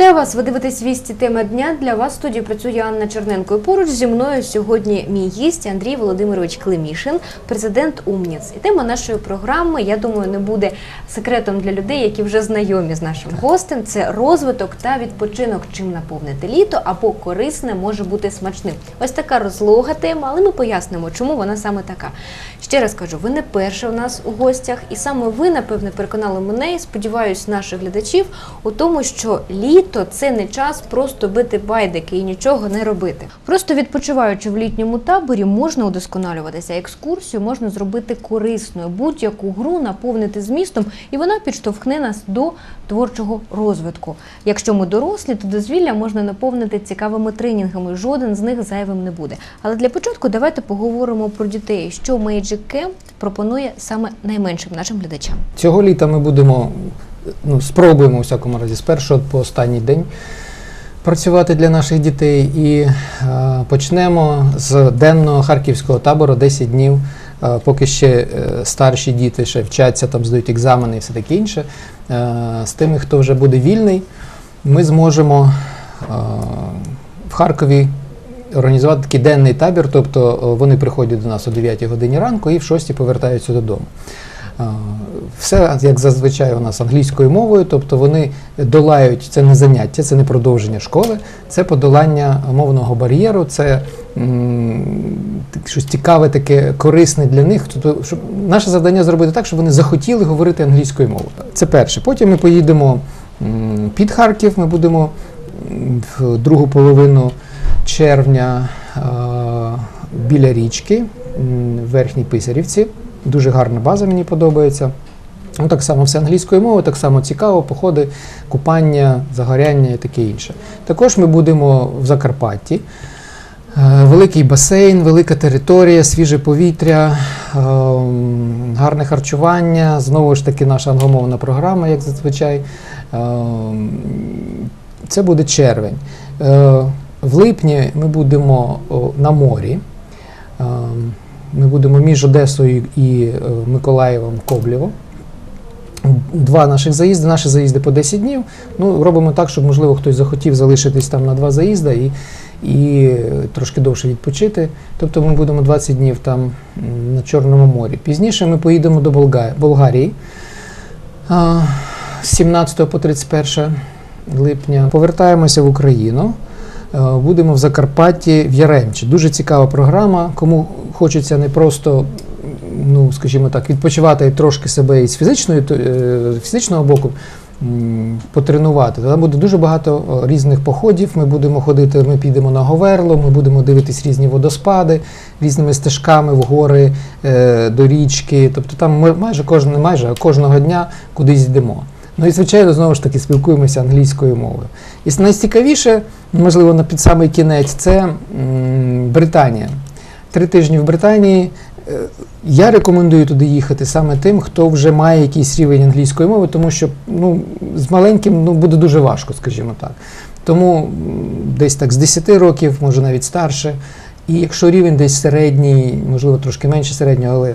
Вітаю вас! Ви дивитесь вісті тема дня. Для вас в студії працює Анна Черненко. І поруч зі мною сьогодні мій гість Андрій Володимирович Климішин, президент Умніц. І тема нашої програми, я думаю, не буде секретом для людей, які вже знайомі з нашим гостем. Це розвиток та відпочинок, чим наповнити літо або корисне може бути смачним. Ось така розлога тема, але ми пояснимо, чому вона саме така. Ще раз кажу, ви не перше у нас у гостях, і саме ви, напевне, переконали мене і сподіваюсь, наших глядачів у тому, що літо це не час просто бити байдики і нічого не робити. Просто відпочиваючи в літньому таборі, можна удосконалюватися. Екскурсію можна зробити корисною, будь-яку гру наповнити змістом, і вона підштовхне нас до творчого розвитку. Якщо ми дорослі, то дозвілля можна наповнити цікавими тренінгами. Жоден з них зайвим не буде. Але для початку давайте поговоримо про дітей, що Magic Camp пропонує саме найменшим нашим глядачам. Цього літа ми будемо, ну, спробуємо у всякому разі з першого по останній день працювати для наших дітей і е, почнемо з денного харківського табору 10 днів. Е, поки ще е, старші діти ще вчаться, там здають екзамени і все таке інше. З тими, хто вже буде вільний, ми зможемо в Харкові організувати такий денний табір, тобто вони приходять до нас о 9 годині ранку і в 6 повертаються додому. Все, як зазвичай, у нас англійською мовою, тобто вони долають це не заняття, це не продовження школи, це подолання мовного бар'єру, це щось цікаве, таке корисне для них. Тобто, щоб наше завдання зробити так, щоб вони захотіли говорити англійською мовою. Це перше. Потім ми поїдемо під Харків, ми будемо в другу половину червня біля річки в Верхній Писарівці. Дуже гарна база, мені подобається. Ну, так само все англійською мовою, так само цікаво, походи, купання, загоряння і таке інше. Також ми будемо в Закарпатті. Е, Великий басейн, велика територія, свіже повітря, е, гарне харчування. Знову ж таки, наша англомовна програма, як зазвичай. Е, Це буде червень. Е, В липні ми будемо на морі. Ми будемо між Одесою і е, Миколаєвом Коблєво. Два наших заїзди, наші заїзди по 10 днів. Ну, робимо так, щоб, можливо, хтось захотів залишитись там на два заїзди і, і трошки довше відпочити. Тобто ми будемо 20 днів там на Чорному морі. Пізніше ми поїдемо до Болга- Болгарії з 17 по 31 липня. Повертаємося в Україну. Е, Будемо в Закарпатті в Яремчі. Дуже цікава програма. Кому хочеться не просто, ну скажімо так, відпочивати трошки себе із фізичної е, фізичного боку. Потренувати. Там буде дуже багато різних походів. Ми будемо ходити, ми підемо на Говерло, ми будемо дивитись різні водоспади, різними стежками в гори, е, до річки. Тобто там ми майже кожен, майже, кожного дня кудись йдемо. Ну і звичайно, знову ж таки спілкуємося англійською мовою. І найцікавіше, можливо, на під самий кінець, це Британія. Три тижні в Британії. Е, Я рекомендую туди їхати саме тим, хто вже має якийсь рівень англійської мови, тому що ну, з маленьким ну, буде дуже важко, скажімо так. Тому десь так з 10 років, може навіть старше. І якщо рівень десь середній, можливо, трошки менше середнього, але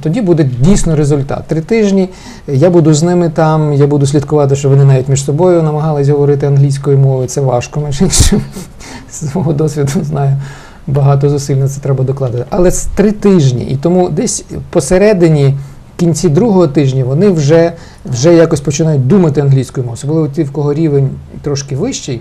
тоді буде дійсно результат. Три тижні я буду з ними там, я буду слідкувати, що вони навіть між собою намагались говорити англійською мовою. Це важко, між іншим. З свого досвіду знаю. Багато зусиль на це треба докладати. Але з три тижні. І тому десь посередині, кінці другого тижня, вони вже, вже якось починають думати англійською мовою. Особливо ті, в кого рівень трошки вищий.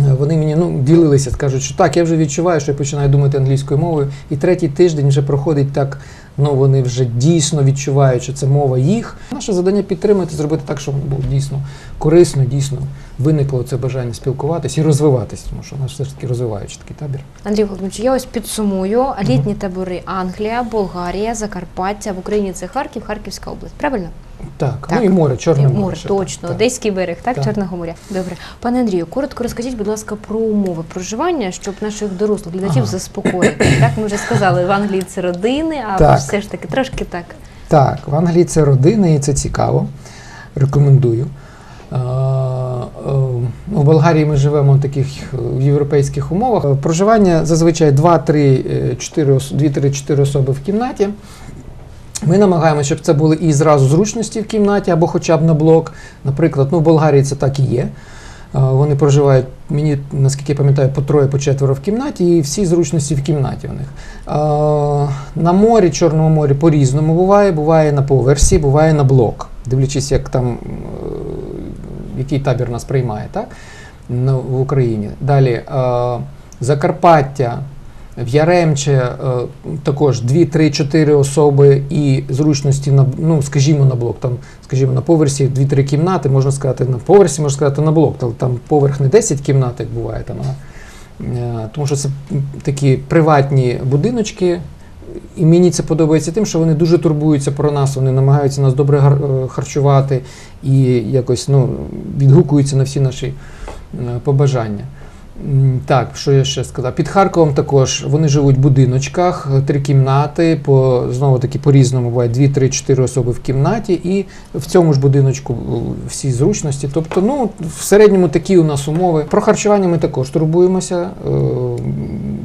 Вони мені ну, ділилися, скажуть, що так, я вже відчуваю, що я починаю думати англійською мовою. І третій тиждень вже проходить так, ну вони вже дійсно відчувають, що це мова їх. Наше завдання підтримати, зробити так, щоб було дійсно корисно, дійсно виникло це бажання спілкуватись і розвиватись, тому що у нас все ж таки розвиваючий такий табір. Андрій Володимирович, я ось підсумую літні табори Англія, Болгарія, Закарпаття в Україні це Харків, Харківська область. Правильно? Так, Так. ну і море, Чорне І море. море, точно, так. Одеський берег, так, Так. Чорного моря. Добре. Пане Андрію, коротко розкажіть, будь ласка, про умови проживання, щоб наших дорослих глядачів Ага. заспокоїти. Так, ми вже сказали, в Англії це родини, а Так. все ж таки трошки так. Так, в Англії це родини і це цікаво. Рекомендую. Е, е, У Болгарії ми живемо в таких е, європейських умовах. Е, Проживання зазвичай 2-3-4 особи в кімнаті. Ми намагаємося, щоб це були і зразу зручності в кімнаті, або хоча б на блок. Наприклад, ну в Болгарії це так і є. Вони проживають, мені, наскільки я пам'ятаю, по троє, по четверо в кімнаті, і всі зручності в кімнаті у них. На морі, Чорному морі по-різному буває. Буває на поверсі, буває на блок, дивлячись, як там, е, який табір нас приймає, так? В Україні. Далі е, Закарпаття. В Яремче е, також 2, 3, 4 особи і зручності на ну, скажімо, на блок. Там, скажімо, на поверсі 2-3 кімнати, можна сказати, на поверсі, можна сказати, на блок. Там, там поверх не 10 кімнат, як буває там, е, тому що це такі приватні будиночки. І мені це подобається тим, що вони дуже турбуються про нас, вони намагаються нас добре е, харчувати і якось ну, відгукуються на всі наші е, побажання. Так, що я ще сказав? Під Харковом також вони живуть в будиночках, три кімнати, по, знову таки по-різному буває 2, 3, 4 особи в кімнаті, і в цьому ж будиночку е, всі зручності. Тобто, ну, в середньому такі у нас умови. Про харчування ми також турбуємося.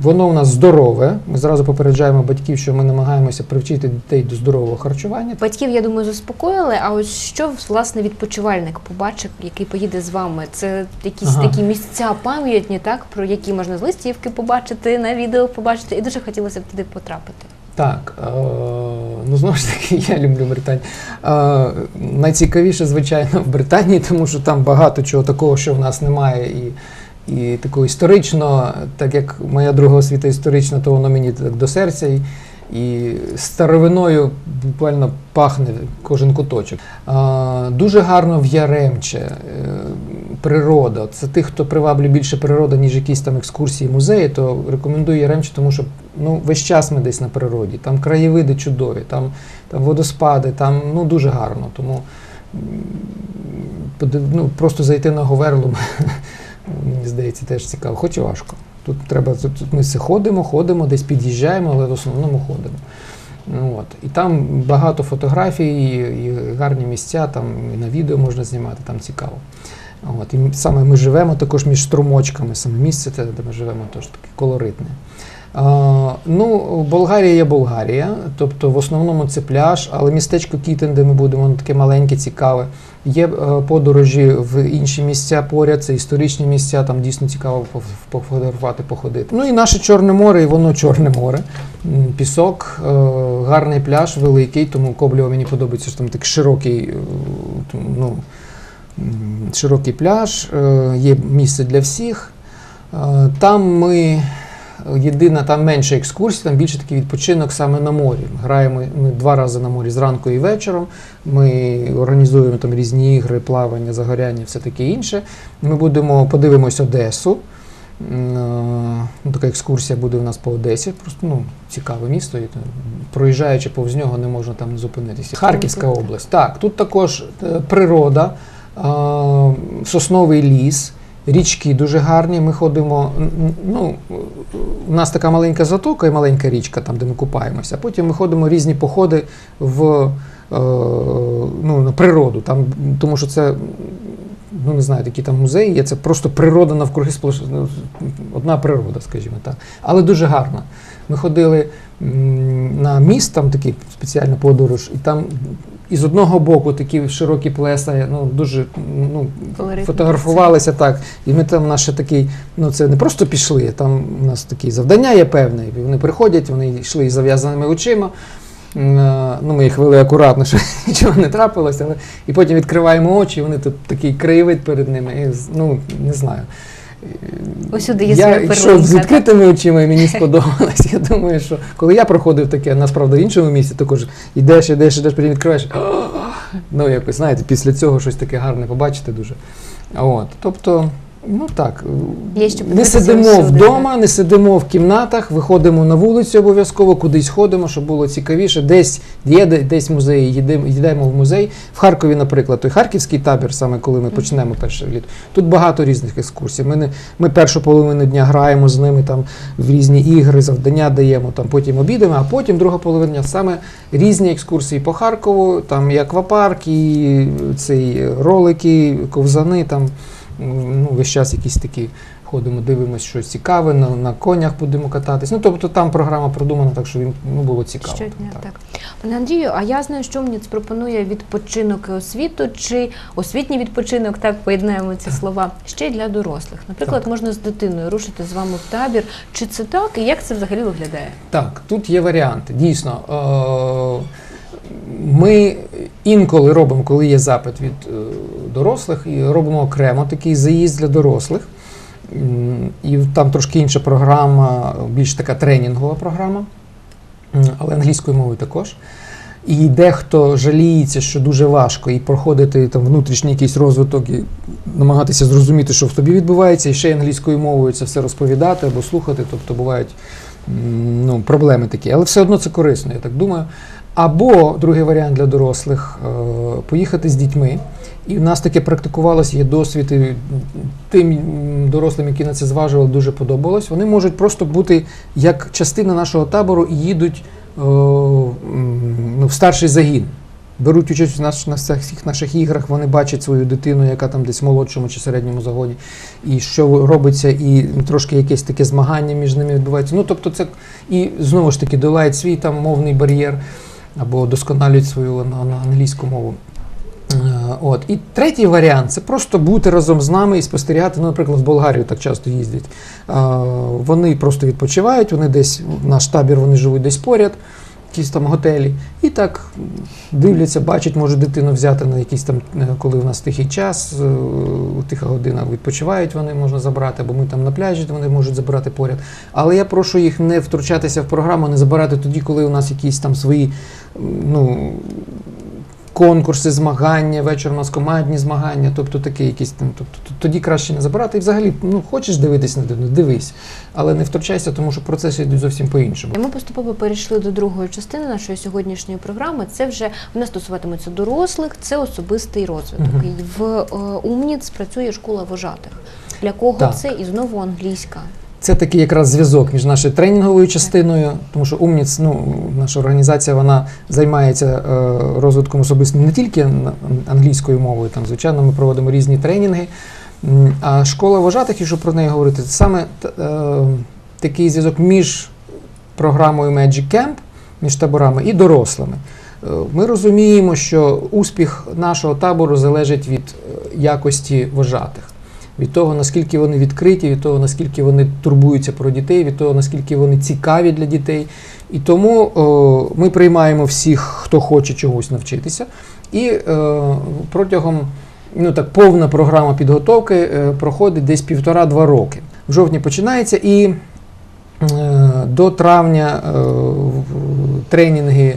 Воно у нас здорове. Ми зразу попереджаємо батьків, що ми намагаємося привчити дітей до здорового харчування. Батьків, я думаю, заспокоїли. А ось що власне відпочивальник побачить, який поїде з вами? Це якісь Ага. такі місця пам'ятні, так про які можна з листівки побачити, на відео побачити, і дуже хотілося б туди потрапити. Так, е, ну знову ж таки, я люблю Британію. Е, найцікавіше, звичайно, в Британії, тому що там багато чого такого, що в нас немає, і, і такого історично, так як моя друга освіта історична, то воно мені так до серця. І, і старовиною буквально пахне кожен куточок. А, дуже гарно в Яремче. е, Природа. Це тих, хто приваблює більше природа, ніж якісь там екскурсії, музеї, то рекомендую Яремче, тому що ну, весь час ми десь на природі. Там краєвиди чудові, там, там водоспади, там ну, дуже гарно. Тому ну, просто зайти на Говерлу, мені здається, теж цікаво, хоч і важко. Тут треба, тут ми все ходимо, ходимо, десь під'їжджаємо, але в основному ходимо. Ну, От. І там багато фотографій, і гарні місця, там і на відео можна знімати, там цікаво. От. І саме ми живемо також між струмочками, саме місце, де ми живемо, теж таке колоритне. Ну, Болгарія є Болгарія, тобто в основному це пляж, але містечко Кітен, де ми будемо, таке маленьке, цікаве. Є е, подорожі в інші місця поряд, це історичні місця, там дійсно цікаво пофотографувати, походити. Ну і наше Чорне море, і воно Чорне море. Пісок, е, гарний пляж, великий, тому Коблєво мені подобається, що там такий широкий, е, ну, широкий пляж, є місце для всіх. Там ми єдина, там менше екскурсій, там більше такий відпочинок саме на морі. Граємо ми два рази на морі зранку і вечором. Ми організуємо там різні ігри, плавання, загоряння, все таке інше. Ми будемо подивимось Одесу. Е, ну, Така екскурсія буде у нас по Одесі. Просто ну, цікаве місто. І, проїжджаючи повз нього, не можна там не зупинитися. Харківська область. Так, тут також е, природа, е, сосновий ліс. Річки дуже гарні. Ми ходимо. Ну, у нас така маленька затока і маленька річка, там, де ми купаємося. Потім ми ходимо різні походи в е, ну, на природу. Там, тому що це, ну не знаю, такі там музеї є. Це просто природа навкруги сплош... одна природа, скажімо так. Але дуже гарна. Ми ходили на міст, там такий спеціальна подорож, і там із одного боку такі широкі плеса, ну дуже ну, фотографувалися так. І ми там наше такий, ну це не просто пішли, там у нас такі завдання є певне. І вони приходять, вони йшли із зав'язаними очима. Е, Ну, ми їх вели акуратно, щоб нічого не трапилося, але і потім відкриваємо очі, і вони тут такий краєвид перед ними. І, ну, не знаю. Усюди є я своя йшов з відкритими очима, і мені сподобалось. Я думаю, що коли я проходив таке, насправді в іншому місці, також йдеш, йдеш, йдеш, потім відкриваєш. Ну, якось, знаєте, після цього щось таке гарне побачити дуже. От, тобто, ну так, Є що не сидимо всюди, вдома, не сидимо в кімнатах, виходимо на вулицю обов'язково, кудись ходимо, щоб було цікавіше. Десь є десь музеї, їдемо, йдемо в музей. В Харкові, наприклад, той харківський табір, саме коли ми почнемо перше літо. Тут багато різних екскурсій. Ми, не, ми першу половину дня граємо з ними там в різні ігри, завдання даємо, там потім обідаємо, а потім друга половина дня саме різні екскурсії по Харкову, там і аквапарк, і цей ролики, ковзани там. Ну, весь час якісь такі ходимо, дивимося щось цікаве, на, на конях будемо кататись. Ну, тобто там програма продумана, так що їм ну, було цікаво. Щодня, так. Пане Андрію, а я знаю, що МНІЦ пропонує відпочинок і освіту, чи освітній відпочинок, так поєднаємо ці слова, ще й для дорослих. Наприклад, Так. можна з дитиною рушити з вами в табір. Чи це так і як це взагалі виглядає? Так, тут є варіанти. Дійсно, е, ми інколи робимо, коли є запит від е, дорослих, і робимо окремо такий заїзд для дорослих. І там трошки інша програма, більш така тренінгова програма, але англійською мовою також. І дехто жаліється, що дуже важко і проходити там внутрішній якийсь розвиток і намагатися зрозуміти, що в тобі відбувається, і ще й англійською мовою це все розповідати або слухати. Тобто бувають ну, проблеми такі. Але все одно це корисно, я так думаю. Або другий варіант для дорослих е, поїхати з дітьми. І в нас таке практикувалося, є досвід, і тим дорослим, які на це зважували, дуже подобалось. Вони можуть просто бути як частина нашого табору і їдуть е, ну, в старший загін. Беруть участь на всіх наших іграх, вони бачать свою дитину, яка там десь в молодшому чи середньому загоні, і що робиться, і трошки якесь таке змагання між ними відбувається. Ну, тобто, це і знову ж таки долають свій там мовний бар'єр або досконалюють свою ан- ан- англійську мову. Е, От. І третій варіант це просто бути разом з нами і спостерігати. Ну, наприклад, в Болгарію так часто їздять. Е, Вони просто відпочивають, вони десь, наш табір, вони живуть десь поряд, якісь там готелі, і так дивляться, бачать, можуть дитину взяти на якийсь там, е, коли в нас тихий час, е, тиха година відпочивають, вони можна забрати, або ми там на пляжі, вони можуть забрати поряд. Але я прошу їх не втручатися в програму, не забирати тоді, коли у нас якісь там свої ну, конкурси, змагання, вечір у нас командні змагання, тобто таке якісь там. Тобто тоді краще не забирати. І взагалі, ну хочеш дивитись на дитину, дивись, але не втручайся, тому що процеси йдуть зовсім по-іншому. Ми поступово перейшли до другої частини нашої сьогоднішньої програми. Це вже вона стосуватиметься дорослих, це особистий розвиток. Мгм. І в е, УМНІЦ працює школа вожатих. Для кого Так. це і знову англійська. Це такий якраз зв'язок між нашою тренінговою частиною, тому що Умніц, ну, наша організація, вона займається е, розвитком особисто не тільки англійською мовою, там, звичайно, ми проводимо різні тренінги. А школа вожатих, якщо про неї говорити, це саме е, такий зв'язок між програмою Magic Camp, між таборами і дорослими. Е, Ми розуміємо, що успіх нашого табору залежить від якості вожатих від того, наскільки вони відкриті, від того, наскільки вони турбуються про дітей, від того, наскільки вони цікаві для дітей. І тому о, ми приймаємо всіх, хто хоче чогось навчитися. І е, протягом ну так, повна програма підготовки е, проходить десь півтора-два роки. В жовтні починається і е, до травня в- тренінги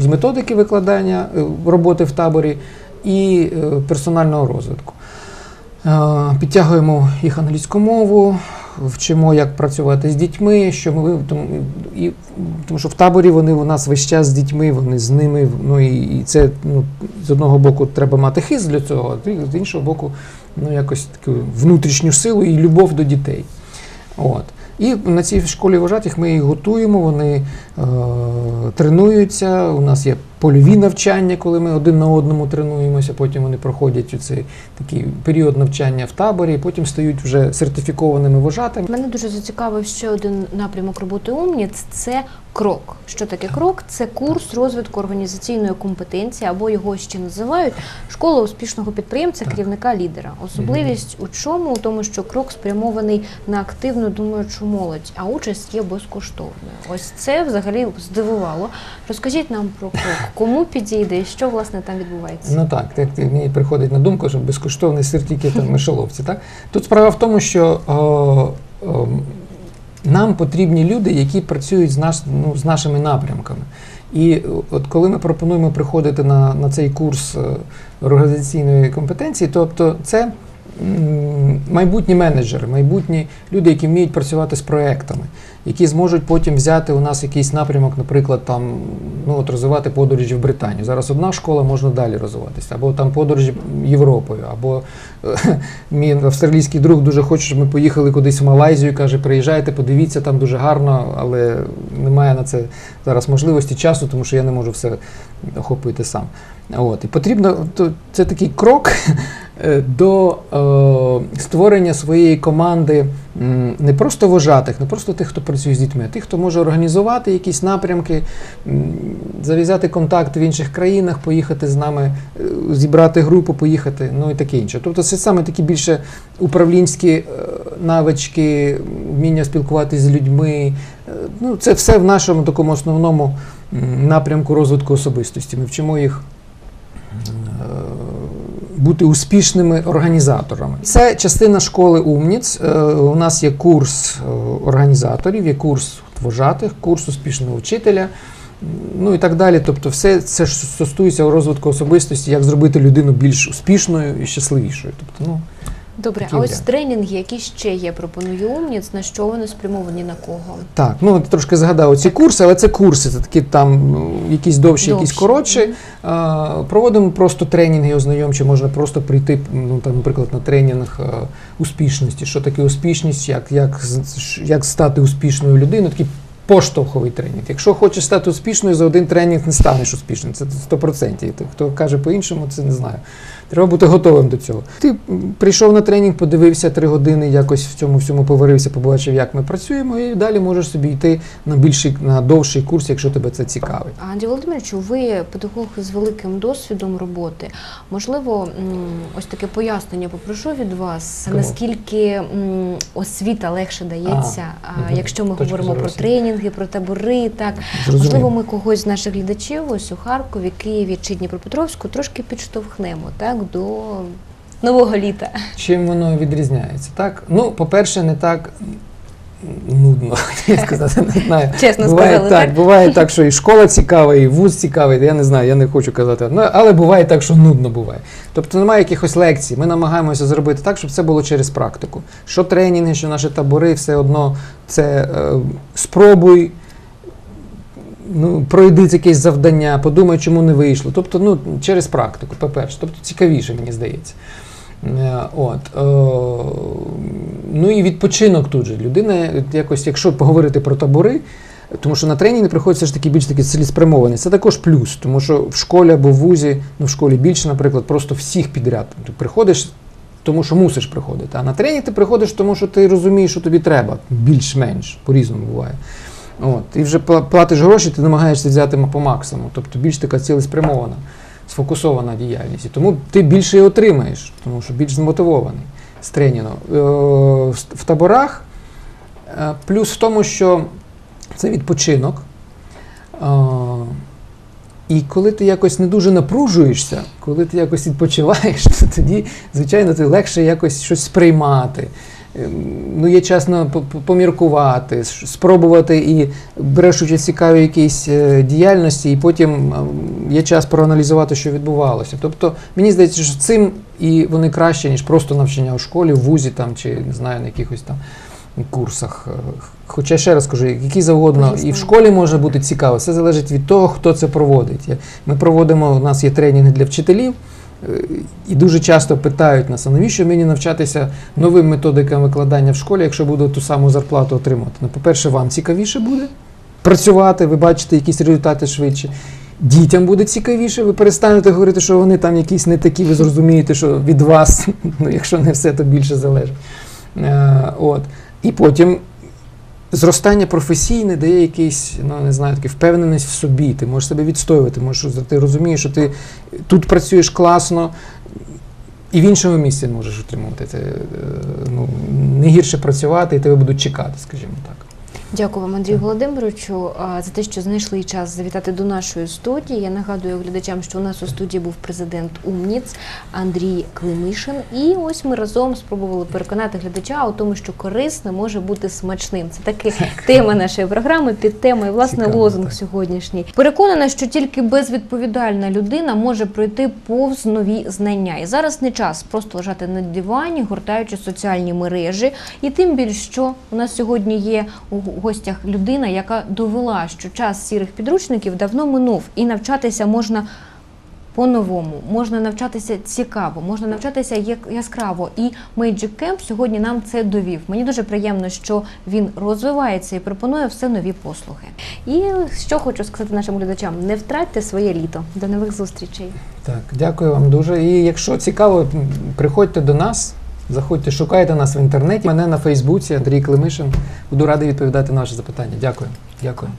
з методики викладання роботи в таборі і персонального розвитку. Підтягуємо їх англійську мову, вчимо, як працювати з дітьми, що ми тому, і, тому що в таборі вони у нас весь час з дітьми, вони з ними. Ну і, і це ну, з одного боку треба мати хист для цього, а з іншого боку, ну якось таку внутрішню силу і любов до дітей. От. І на цій школі вожатих ми їх готуємо, вони е, тренуються. У нас є польові навчання, коли ми один на одному тренуємося. Потім вони проходять у цей такий період навчання в таборі, і потім стають вже сертифікованими вожатими. Мене дуже зацікавив ще один напрямок роботи УМНІЦ – це крок. Що таке крок? Це курс розвитку організаційної компетенції, або його ще називають школа успішного підприємця, керівника лідера. Особливість у чому? У тому, що крок спрямований на активну думаючу молодь, а участь є безкоштовною. Ось це взагалі здивувало. Розкажіть нам про крок, кому підійде і що власне там відбувається. Ну так, так мені приходить на думку, що безкоштовний сир тільки там мишоловці. Так? Тут справа в тому, що о, о, нам потрібні люди, які працюють з, наш, ну, з нашими напрямками. І от коли ми пропонуємо приходити на, на цей курс е, організаційної компетенції, тобто це майбутні менеджери, майбутні люди, які вміють працювати з проектами, які зможуть потім взяти у нас якийсь напрямок, наприклад, там ну от розвивати подорожі в Британію. Зараз одна школа можна далі розвиватися, або там подорожі Європою, або е, мій австралійський друг дуже хоче, щоб ми поїхали кудись в Малайзію. каже, приїжджайте, подивіться, там дуже гарно, але немає на це зараз можливості часу, тому що я не можу все охопити сам. От і потрібно то це такий крок. е, до е, створення своєї команди не просто вожатих, не просто тих, хто працює з дітьми, а тих, хто може організувати якісь напрямки, зав'язати контакт в інших країнах, поїхати з нами, е, зібрати групу, поїхати, ну і таке інше. Тобто це саме такі більше управлінські навички, вміння спілкуватися з людьми. Ну, це все в нашому такому основному напрямку розвитку особистості. Ми вчимо їх бути успішними організаторами. Це частина школи Умніц. Е, У нас є курс е, організаторів, є курс вожатих, курс успішного вчителя. Ну і так далі. Тобто, все це ж стосується розвитку особистості, як зробити людину більш успішною і щасливішою. Тобто, ну, Добре, Такі а ось варіанти. тренінги, які ще є, пропонує Умніц, на що вони спрямовані на кого? Так, ну трошки згадав ці курси, але це курси, це такі там ну, якісь довші, якісь Довші. коротші. А, Проводимо просто тренінги ознайомчі, можна просто прийти, ну там, наприклад, на тренінг а, успішності. Що таке успішність, як, як, з- як стати успішною людиною, такий поштовховий тренінг. Якщо хочеш стати успішною, за один тренінг не станеш успішним. Це 100%. Ти- Хто каже по-іншому, це не знаю. Треба бути готовим до цього. Ти прийшов на тренінг, подивився три години, якось в цьому всьому поварився, побачив, як ми працюємо, і далі можеш собі йти на більший, на довший курс, якщо тебе це цікавить. Андрій Володимировичу, ви педагог з великим досвідом роботи. Можливо, ось таке пояснення попрошу від вас, Кому? наскільки освіта легше дається, а, якщо ми говоримо зору про тренінги, про табори, так Зрозуміло. можливо, ми когось з наших глядачів ось у Харкові, Києві чи Дніпропетровську трошки підштовхнемо так до нового літа. Чим воно відрізняється? Так? Ну, по-перше, не так нудно, я сказати, не знаю. Чесно буває сказали, так, так? буває так, що і школа цікава, і вуз цікавий, я не знаю, я не хочу казати. Ну, але буває так, що нудно буває. Тобто немає якихось лекцій. Ми намагаємося зробити так, щоб це було через практику. Що тренінги, що наші табори, все одно це е, спробуй. Ну, пройди якесь завдання, подумай, чому не вийшло. Тобто, ну, через практику, по-перше. Тобто цікавіше, мені здається. Е, От, е, ну і відпочинок тут же. Людина якось, якщо поговорити про табори, тому що на тренінги приходиться ж таки більш таки цілеспрямований. Це також плюс, тому що в школі або в вузі, ну в школі більше, наприклад, просто всіх підряд. Ти приходиш, тому що мусиш приходити. А на тренінг ти приходиш, тому що ти розумієш, що тобі треба, більш-менш, по-різному буває. От, і вже платиш гроші, ти намагаєшся взяти по максимуму. Тобто більш така цілеспрямована, сфокусована діяльність. І тому ти більше і отримаєш, тому що більш змотивований з тренінгу. Е, в таборах е, плюс в тому, що це відпочинок. Е, І коли ти якось не дуже напружуєшся, коли ти якось відпочиваєш, то тоді, звичайно, ти легше якось щось сприймати. Ем, Ну, є час на поміркувати, спробувати і береш участь в цікавій якійсь е, діяльності, і потім ем, є час проаналізувати, що відбувалося. Тобто, мені здається, що цим і вони краще, ніж просто навчання у школі, в вузі там, чи не знаю, на якихось там курсах. Е, Хоча ще раз кажу, які завгодно, і в школі може бути цікаво. Все залежить від того, хто це проводить. Ми проводимо, у нас є тренінги для вчителів, і дуже часто питають нас, а навіщо мені навчатися новим методикам викладання в школі, якщо буду ту саму зарплату отримувати? Ну, по-перше, вам цікавіше буде працювати, ви бачите якісь результати швидше. Дітям буде цікавіше, ви перестанете говорити, що вони там якісь не такі, ви зрозумієте, що від вас, ну, якщо не все, то більше залежить. Е, от. І потім зростання професійне дає якийсь, ну не знаю, таке впевненість в собі. Ти можеш себе відстоювати, можеш, ти розумієш, що ти тут працюєш класно, і в іншому місці можеш отримувати. Е, ну, не гірше працювати, і тебе будуть чекати, скажімо так. Дякую вам, Андрію Володимировичу, за те, що знайшли час завітати до нашої студії. Я нагадую глядачам, що у нас у студії був президент Умніц Андрій Климишин. І ось ми разом спробували переконати глядача у тому, що корисне може бути смачним. Це таки тема нашої програми під темою, власне, Цікаво, лозунг так. сьогоднішній. Переконана, що тільки безвідповідальна людина може пройти повз нові знання. І зараз не час просто лежати на дивані, гортаючи соціальні мережі. І тим більше, що у нас сьогодні є у гостях людина, яка довела, що час сірих підручників давно минув, і навчатися можна по-новому, можна навчатися цікаво, можна навчатися яскраво. І Magic Camp сьогодні нам це довів. Мені дуже приємно, що він розвивається і пропонує все нові послуги. І що хочу сказати нашим глядачам: не втратьте своє літо. До нових зустрічей. Так, дякую вам дуже. І якщо цікаво, приходьте до нас, заходьте, шукайте нас в інтернеті. Мене на Фейсбуці Андрій Климишин. Буду радий відповідати на ваші запитання. Дякую. Дякую.